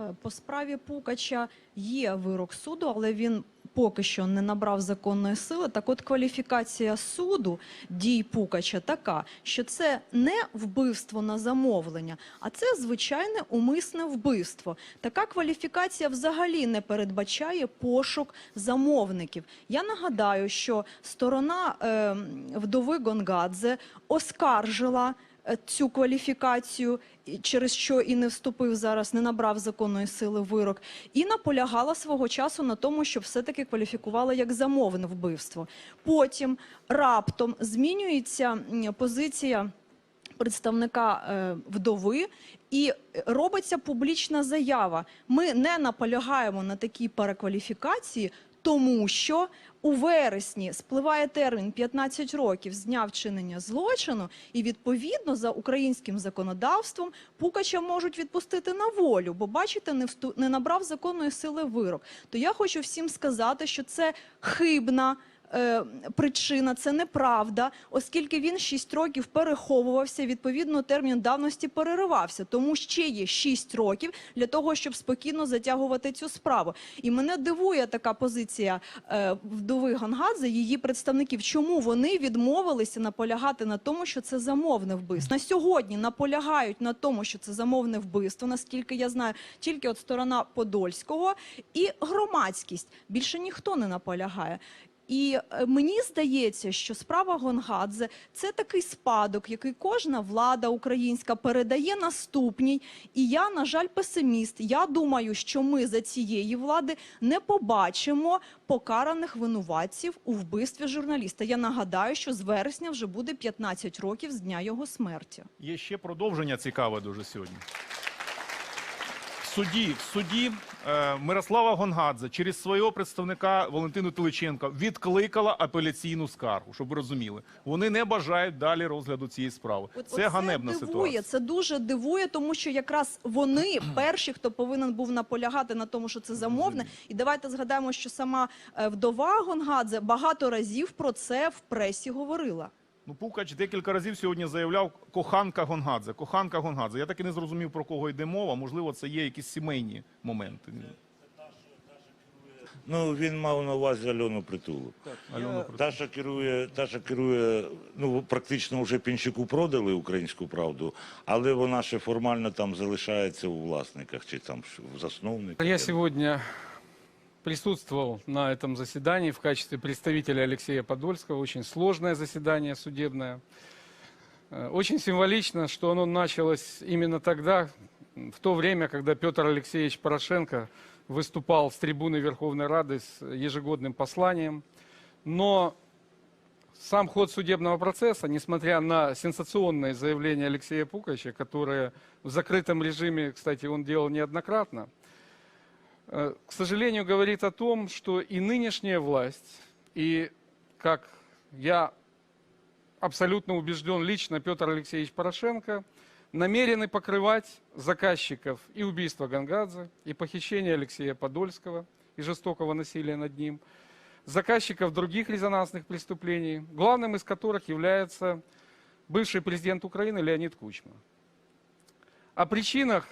Е, По справі Пукача є вирок суду, але він поки що не набрав законної сили. Так от кваліфікація суду дій Пукача така, що це не вбивство на замовлення, а це звичайне умисне вбивство. Така кваліфікація взагалі не передбачає пошук замовників. Я нагадаю, що сторона е, вдови Гонгадзе оскаржила цю кваліфікацію, через що і не вступив зараз, не набрав законної сили вирок, і наполягала свого часу на тому, щоб все-таки кваліфікували як замовне вбивство. Потім раптом змінюється позиція представника е, вдови, і робиться публічна заява. Ми не наполягаємо на такій перекваліфікації, тому що у вересні спливає термін 15 років з дня вчинення злочину, і відповідно за українським законодавством Пукача можуть відпустити на волю, бо бачите, не всту... не набрав законної сили вирок. То я хочу всім сказати, що це хибна. Е, Причина це неправда, оскільки він 6 років переховувався. Відповідно, термін давності переривався. Тому ще є 6 років для того, щоб спокійно затягувати цю справу. І мене дивує така позиція е, вдови Гонгадзе, її представників. Чому вони відмовилися наполягати на тому, що це замовне вбивство? На сьогодні наполягають на тому, що це замовне вбивство, наскільки я знаю, тільки от сторона Подольського і громадськість. Більше ніхто не наполягає. І е, мені здається, що справа Гонгадзе це такий спадок, який кожна влада українська передає наступній. І я, на жаль, песиміст. Я думаю, що ми за цієї влади не побачимо покараних винуватців у вбивстві журналіста. Я нагадаю, що з вересня вже буде 15 років з дня його смерті. Є ще продовження цікаве дуже сьогодні. Суді, в суді е, Мирослава Гонгадзе через свого представника Валентину Теличенко відкликала апеляційну скаргу, щоб ви розуміли. Вони не бажають далі розгляду цієї справи. От- це ганебна дивує, ситуація. Це дуже дивує, тому що якраз вони перші, хто повинен був наполягати на тому, що це замовне. І давайте згадаємо, що сама е, вдова Гонгадзе багато разів про це в пресі говорила. Ну, Пукач декілька разів сьогодні заявляв коханка Гонгадзе. Коханка Гонгадзе. Я так і не зрозумів, про кого йде мова. Можливо, це є якісь сімейні моменти. Ну, він мав на увазі Альону Притулу. Альона Притула. Таша керує, Таша керує, ну практично вже пінчику продали українську правду, але вона ще формально там залишається у власниках чи там ж в засновниках. Я сегодня присутствовал на этом заседании в качестве представителя Алексея Подольского. Очень сложное заседание судебное. Э, Очень символично, что оно началось именно тогда, в то время, когда Петр Алексеевич Порошенко выступал с трибуны Верховной Рады с ежегодным посланием. Но сам ход судебного процесса, несмотря на сенсационные заявления Алексея Пукача, которые в закрытом режиме, кстати, он делал неоднократно, к сожалению, говорит о том, что и нынешняя власть, и, как я абсолютно убежден лично, Петр Алексеевич Порошенко, намерены покрывать заказчиков и убийства Гангадзе, и похищения Алексея Подольского, и жестокого насилия над ним, заказчиков других резонансных преступлений, главным из которых является бывший президент Украины Леонид Кучма. О причинах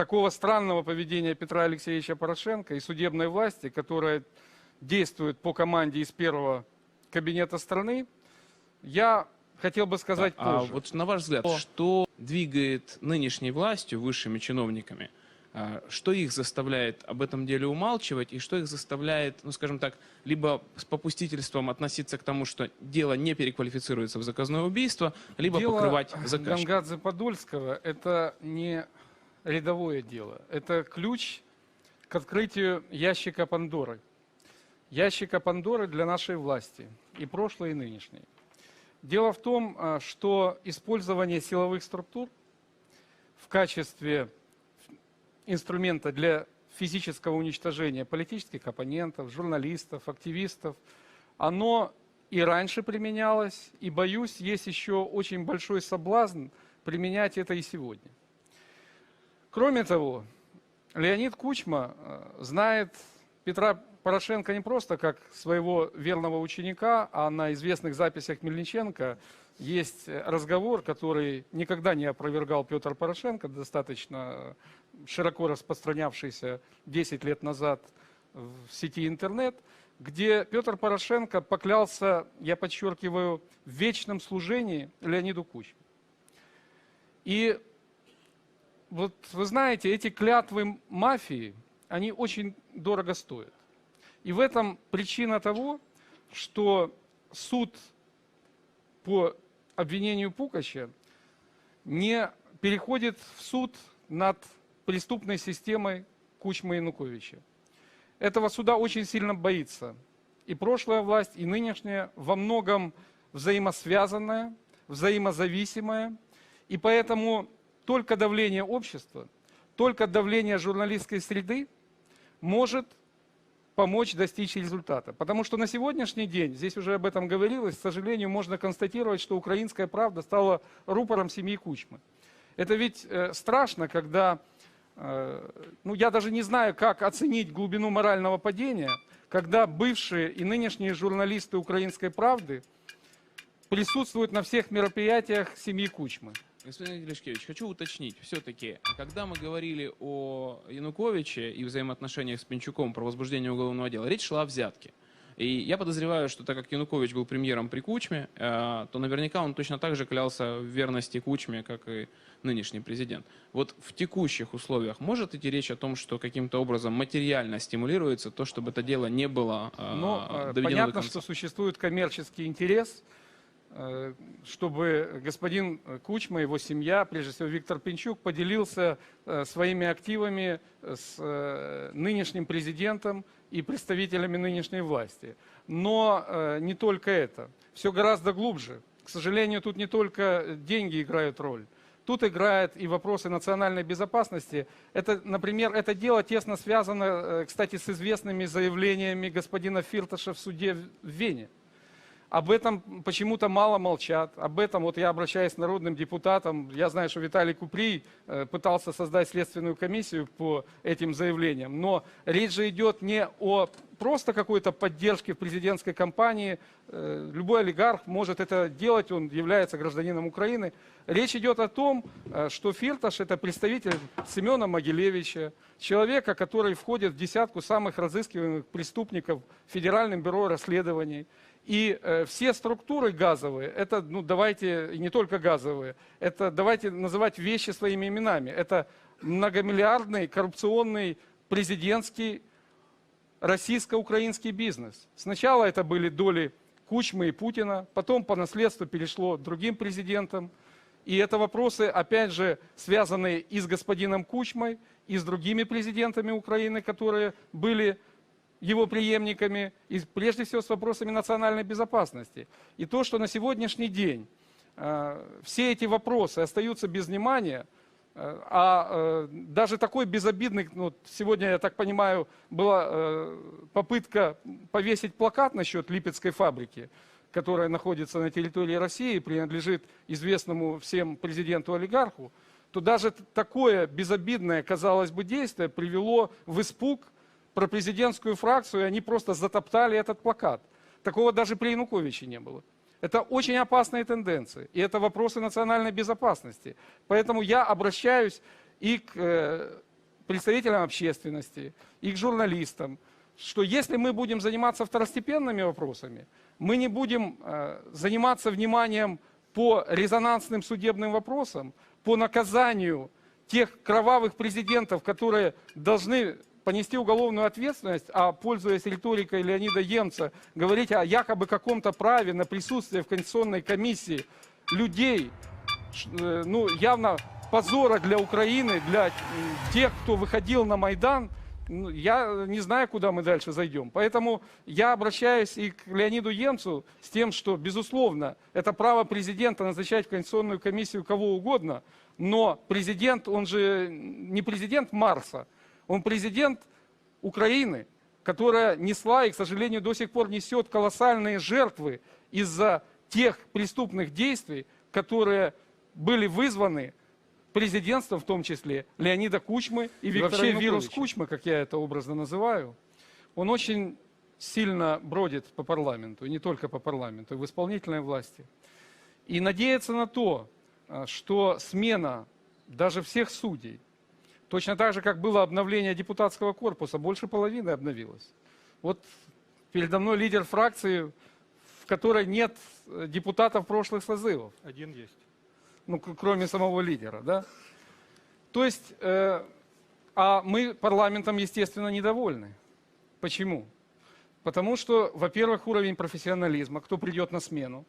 такого странного поведения Петра Алексеевича Порошенко и судебной власти, которая действует по команде из первого кабинета страны, я хотел бы сказать А позже. вот на ваш взгляд, что двигает нынешней властью, высшими чиновниками, а, что их заставляет об этом деле умалчивать и что их заставляет, ну скажем так, либо с попустительством относиться к тому, что дело не переквалифицируется в заказное убийство, либо Дело покрывать заказчика? Гангадзе Подольского – это не рядовое дело. Это ключ к открытию ящика Пандоры. Ящика Пандоры для нашей власти, и прошлой, и нынешней. Дело в том, а, что использование силовых структур в качестве инструмента для физического уничтожения политических оппонентов, журналистов, активистов, оно и раньше применялось, и, боюсь, есть еще очень большой соблазн применять это и сегодня. Кроме того, Леонид Кучма э, знает Петра Порошенко не просто как своего верного ученика, а на известных записях Мельниченко есть э, разговор, который никогда не опровергал Петр Порошенко, достаточно широко распространявшийся 10 лет назад в сети интернет, где Петр Порошенко поклялся, я подчеркиваю, в вечном служении Леониду Кучме. И вот вы знаете, эти клятвы мафии, они очень дорого стоят. И в этом причина того, что суд по обвинению Пукача не переходит в суд над преступной системой Кучмы Януковича. Этого суда очень сильно боится и прошлая власть, и нынешняя во многом взаимосвязанная, взаимозависимая. И поэтому только давление общества, только давление журналистской среды может помочь достичь результата. Потому что на сегодняшний день, здесь уже об этом говорилось, к сожалению, можно констатировать, что украинская правда стала рупором семьи Кучмы. Это ведь э, страшно, когда, э, ну я даже не знаю, как оценить глубину морального падения, когда бывшие и нынешние журналисты украинской правды присутствуют на всех мероприятиях семьи Кучмы. Господин Лешкевич, хочу уточнить, все-таки, когда мы говорили о Януковиче и взаимоотношениях с Пинчуком про возбуждение уголовного дела, речь шла о взятке. И я подозреваю, что так как Янукович был премьером при Кучме, э, то наверняка он точно так же клялся в верности Кучме, как и нынешний президент. Вот в текущих условиях может идти речь о том, что каким-то образом материально стимулируется то, чтобы это дело не было э, Но э, доведено до понятно, конца? что существует коммерческий интерес, чтобы господин Кучма, его семья, прежде всего Виктор Пинчук, поделился э, своими активами с э, нынешним президентом и представителями нынешней власти. Но э, не только это. Все гораздо глубже. К сожалению, тут не только деньги играют роль. Тут играют и вопросы национальной безопасности. Это, например, это дело тесно связано, э, кстати, с известными заявлениями господина Фирташа в суде в Вене. Об этом почему-то мало молчат. Об этом вот я обращаюсь к народным депутатам. Я знаю, что Виталий Куприй э, пытался создать следственную комиссию по этим заявлениям. Но речь же идет не о просто какой-то поддержке в президентской кампании. Э, Любой олигарх может это делать, он является гражданином Украины. Речь идет о том, э, что Фирташ – это представитель Семена Могилевича, человека, который входит в десятку самых разыскиваемых преступников Федеральным бюро расследований. И э, все структуры газовые, это, ну давайте, не только газовые, это давайте называть вещи своими именами. Это многомиллиардный коррупционный президентский российско-украинский бизнес. Сначала это были доли Кучмы и Путина, потом по наследству перешло другим президентам. И это вопросы, опять же, связанные и с господином Кучмой, и с другими президентами Украины, которые были его преемниками, и прежде всего с вопросами национальной безопасности. И то, что на сегодняшний день э, все эти вопросы остаются без внимания, э, а э, даже такой безобидный, ну, сегодня, я так понимаю, была попытка повесить плакат насчет Липецкой фабрики, которая находится на территории России, принадлежит известному всем президенту-олигарху, то даже такое безобидное, казалось бы, действие привело в испуг пропрезидентскую фракцию, и они просто затоптали этот плакат. Такого даже при Януковиче не было. Это очень опасные тенденции, и это вопросы национальной безопасности. Поэтому я обращаюсь и к э, представителям общественности, и к журналистам, что если мы будем заниматься второстепенными вопросами, мы не будем э, заниматься вниманием по резонансным судебным вопросам, по наказанию тех кровавых президентов, которые должны понести уголовную ответственность, а пользуясь риторикой Леонида Емца, говорить о якобы каком-то праве на присутствие в Конституционной комиссии людей, э, ну, явно позора для Украины, для тех, кто выходил на Майдан, ну, я не знаю, куда мы дальше зайдем. Поэтому я обращаюсь и к Леониду Емцу с тем, что, безусловно, это право президента назначать в Конституционную комиссию кого угодно, но президент, он же не президент Марса, он президент Украины, которая несла и, к сожалению, до сих пор несет колоссальные жертвы из-за тех преступных действий, которые были вызваны президентством, в том числе Леонида Кучмы и, Виктора вообще вирус. Кучмы, как я это образно называю, он очень сильно бродит по парламенту, и не только по парламенту, и в исполнительной власти. И надеяться на то, а, что смена даже всех судей Точно так же, как было обновление депутатского корпуса, больше половины обновилось. Вот передо мной лидер фракции, в которой нет депутатов прошлых созывов. Один есть. ну, кроме самого лидера, да? То есть, э, а мы парламентом, естественно, недовольны. Почему? Потому что, во-первых, уровень профессионализма, кто придет на смену,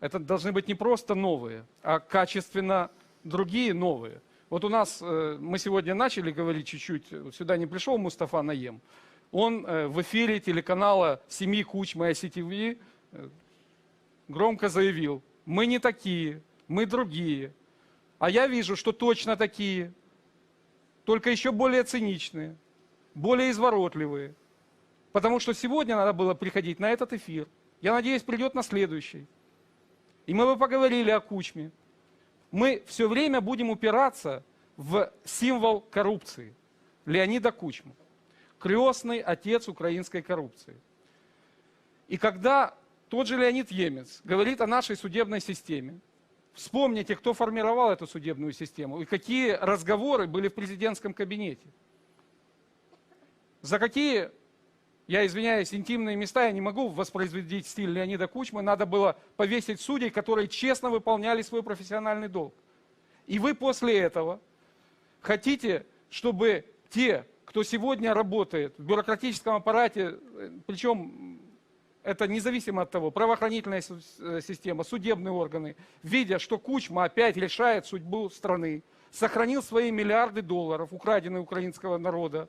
это должны быть не просто новые, а качественно другие новые. Вот у нас, э, мы сегодня начали говорить чуть-чуть, сюда не пришел Мустафа Наем, он э, в эфире телеканала «Семьи Кучма» ICTV э, громко заявил, мы не такие, мы другие. А я вижу, что точно такие, только еще более циничные, более изворотливые. Потому что сегодня надо было приходить на этот эфир. Я надеюсь, придет на следующий. И мы бы поговорили о Кучме. Мы все время будем упираться в символ коррупции. Леонида Кучму. Крестный отец украинской коррупции. И когда тот же Леонид Емец говорит о нашей судебной системе, вспомните, кто формировал эту судебную систему и какие разговоры были в президентском кабинете. За какие, я извиняюсь, интимные места я не могу воспроизводить стиль Леонида Кучмы, надо было повесить судей, которые честно выполняли свой профессиональный долг. И вы после этого хотите, чтобы те, кто сегодня работает в бюрократическом аппарате, причем это независимо от того, правоохранительная э, система, судебные органы, видя, что Кучма опять решает судьбу страны, сохранил свои миллиарды долларов, украденные украинского народа,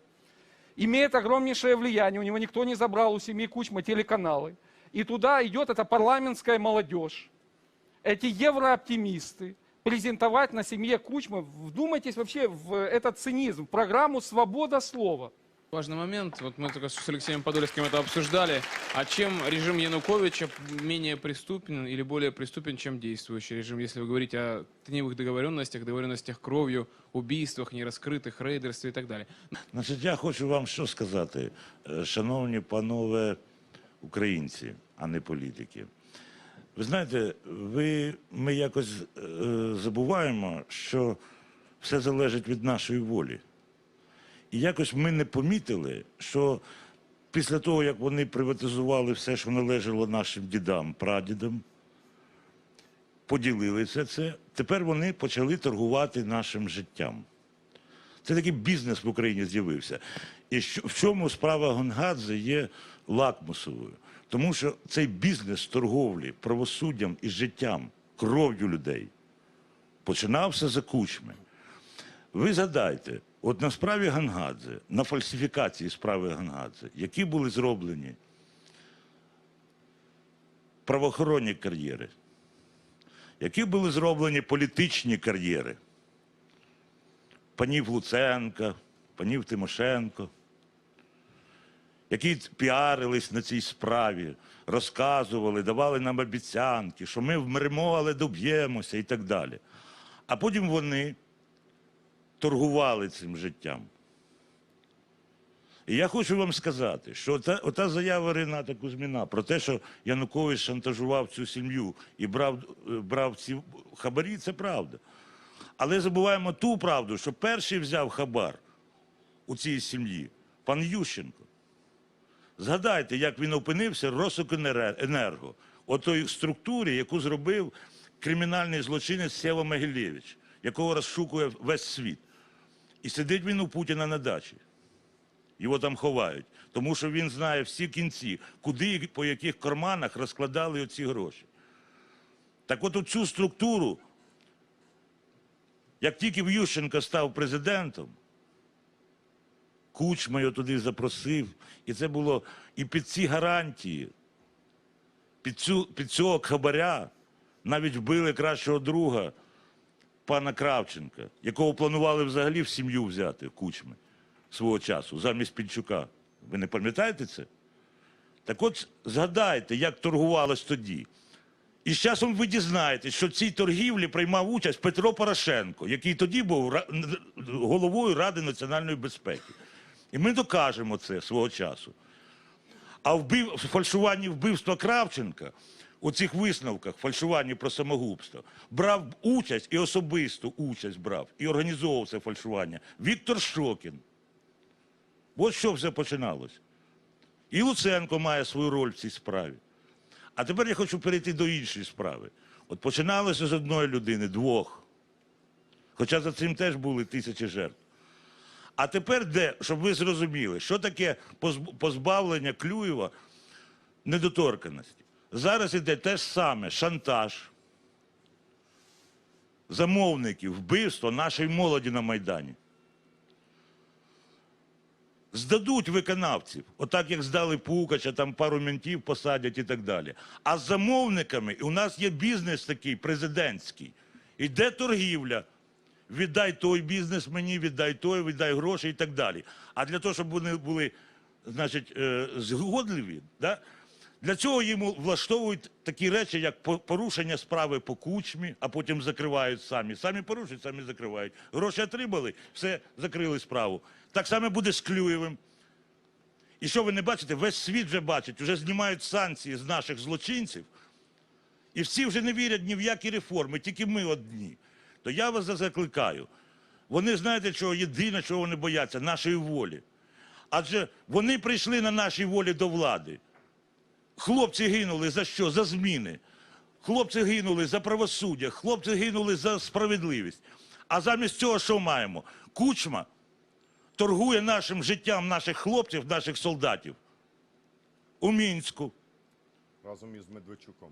имеет огромнейшее влияние, у него никто не забрал у семьи Кучма телеканалы. И туда идет эта парламентская молодежь, эти еврооптимисты, презентовать на семье Кучмы, вдумайтесь вообще в этот цинизм, в программу «Свобода слова». Важный момент, вот мы только с Алексеем Подольским это обсуждали, а чем режим Януковича менее преступен или более преступен, чем действующий режим, если вы говорите о теневых договоренностях, договоренностях кровью, убийствах, нераскрытых, рейдерстве и так далее. Значить, я хочу вам що сказати, Е, шановні панове українці, а не політики. Ви знаєте, ви, ми якось е, забуваємо, що все залежить від нашої волі. І якось ми не помітили, що після того, як вони приватизували все, що належало нашим дідам, прадідам, поділили все це, тепер вони почали торгувати нашим життям. Це такий бізнес в Україні з'явився. І в чому справа Гонгадзе є лакмусовою? Тому що цей бізнес торговлі правосуддям і життям, кров'ю людей починався за кучми. Ви згадайте, от на справі Гангадзе, на фальсифікації справи Гангадзе, які були зроблені правоохоронні кар'єри, які були зроблені політичні кар'єри панів Луценка, панів Тимошенко, які піарились на цій справі, розказували, давали нам обіцянки, що ми вмремо, але доб'ємося і так далі. А потім вони торгували цим життям. І я хочу вам сказати, що ота, ота заява Рената Кузьміна про те, що Янукович шантажував цю сім'ю і брав, е, брав ці хабарі, це правда. Але забуваємо ту правду, що перший взяв хабар у цій сім'ї пан Ющенко. Згадайте, як він опинився в Росокенерго, у той структурі, яку зробив кримінальний злочинець Сєва Могилєвич, якого розшукує весь світ. І сидить він у Путіна на дачі. Його там ховають, тому що він знає всі кінці, куди і по яких карманах розкладали оці гроші. Так от цю структуру як тільки Ющенко став президентом, Кучма його туди запросив, і це було і під ці гарантії, під, цю, під цього хабаря навіть вбили кращого друга пана Кравченка, якого планували взагалі в сім'ю взяти Кучми свого часу, замість Пінчука. Ви не пам'ятаєте це? Так от згадайте, як торгувалось тоді. І з часом ви дізнаєтесь, що в цій торгівлі приймав участь Петро Порошенко, який тоді був головою Ради національної безпеки. І ми докажемо це свого часу. А в фальшуванні вбивства Кравченка у цих висновках фальшуванні про самогубство брав участь і особисту участь брав, і організовував це фальшування Віктор Шокін. От що все починалось. І Луценко має свою роль в цій справі. А тепер я хочу перейти до іншої справи. От починалося з одної людини, двох. Хоча за цим теж були тисячі жертв. А тепер де, щоб ви зрозуміли, що таке позбавлення Клюєва недоторканості. Зараз іде те ж саме шантаж, замовників, вбивство нашої молоді на Майдані. Здадуть виконавців, отак як здали Пукача, там пару ментів посадять і так далі. А з замовниками у нас є бізнес такий президентський. Іде торгівля. Віддай той бізнес мені, віддай той, віддай гроші і так далі. А для того, щоб вони були, значить, е, згодливі, да? Для цього їм влаштовують такі речі, як порушення справи по кучмі, а потім закривають самі. Самі порушують, самі закривають. Гроші отримали, все, закрили справу. Так само буде з Клюєвим. І що ви не бачите? Весь світ вже бачить, вже знімають санкції з наших злочинців, і всі вже не вірять ні в які реформи, тільки ми одні. То я вас закликаю. Вони знаєте, чого єдине, чого вони бояться нашої волі. Адже вони прийшли на нашій волі до влади. Хлопці гинули за що? За зміни. Хлопці гинули за правосуддя, хлопці гинули за справедливість. А замість цього що маємо? Кучма торгує нашим життям наших хлопців, наших солдатів у Мінську. разом із Медведчуком.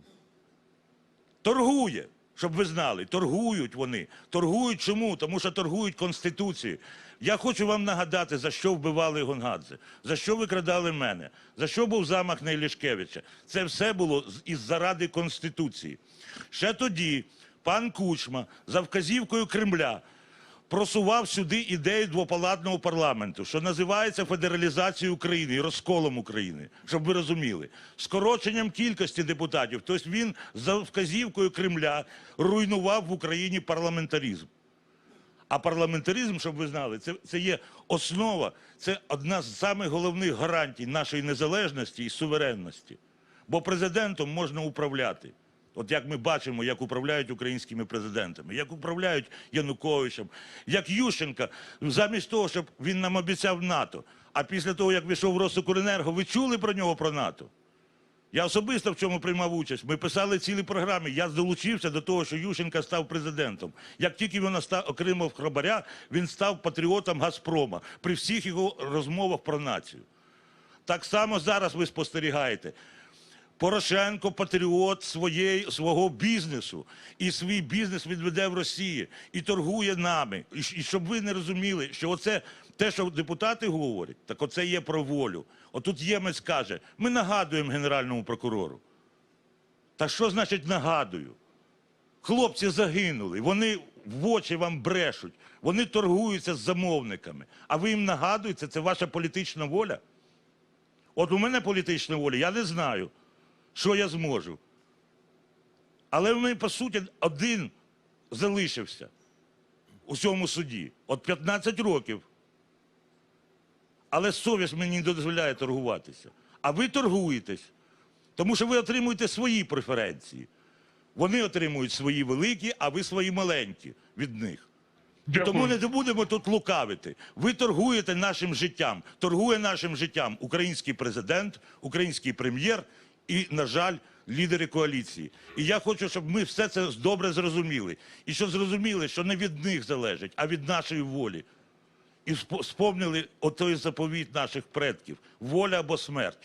Торгує, щоб ви знали, торгують вони. Торгують чому? Тому що торгують Конституцією. Я хочу вам нагадати, за що вбивали Гонгадзе, за що викрадали мене, за що був замах на Ілішкевича. Це все було із заради Конституції. Ще тоді пан Кучма за вказівкою Кремля просував сюди ідею двопалатного парламенту, що називається федералізацією України і розколом України, щоб ви розуміли, скороченням кількості депутатів. Тобто він за вказівкою Кремля руйнував в Україні парламентаризм. А парламентаризм, щоб ви знали, це, це є основа, це одна з самих головних гарантій нашої незалежності і суверенності. Бо президентом можна управляти. От як ми бачимо, як управляють українськими президентами, як управляють Януковичем, як Ющенка, замість того, щоб він нам обіцяв НАТО. А після того, як вийшов в Росукренерго, ви чули про нього про НАТО? Я особисто в цьому приймав участь. Ми писали цілі програми. Я долучився до того, що Ющенка став президентом. Як тільки він отримав храбаря, він став патріотом Газпрома при всіх його розмовах про націю. Так само зараз ви спостерігаєте. Порошенко патріот своєї, свого бізнесу. І свій бізнес відведе в Росії і торгує нами. І, і щоб ви не розуміли, що оце те, що депутати говорять, так оце є про волю. Отут Ємець каже: ми нагадуємо генеральному прокурору. Та що значить нагадую? Хлопці загинули, вони в очі вам брешуть, вони торгуються з замовниками. А ви їм нагадуєте, це ваша політична воля? От у мене політична воля, я не знаю, що я зможу. Але в мене, по суті, один залишився у цьому суді. От 15 років. Але совість мені не дозволяє торгуватися. А ви торгуєтесь, тому що ви отримуєте свої преференції. Вони отримують свої великі, а ви свої маленькі від них. І тому не будемо тут лукавити. Ви торгуєте нашим життям. Торгує нашим життям український президент, український прем'єр і, на жаль, лідери коаліції. І я хочу, щоб ми все це добре зрозуміли. І щоб зрозуміли, що не від них залежить, а від нашої волі. І спо- спомнили отой заповіт наших предків: воля або смерть.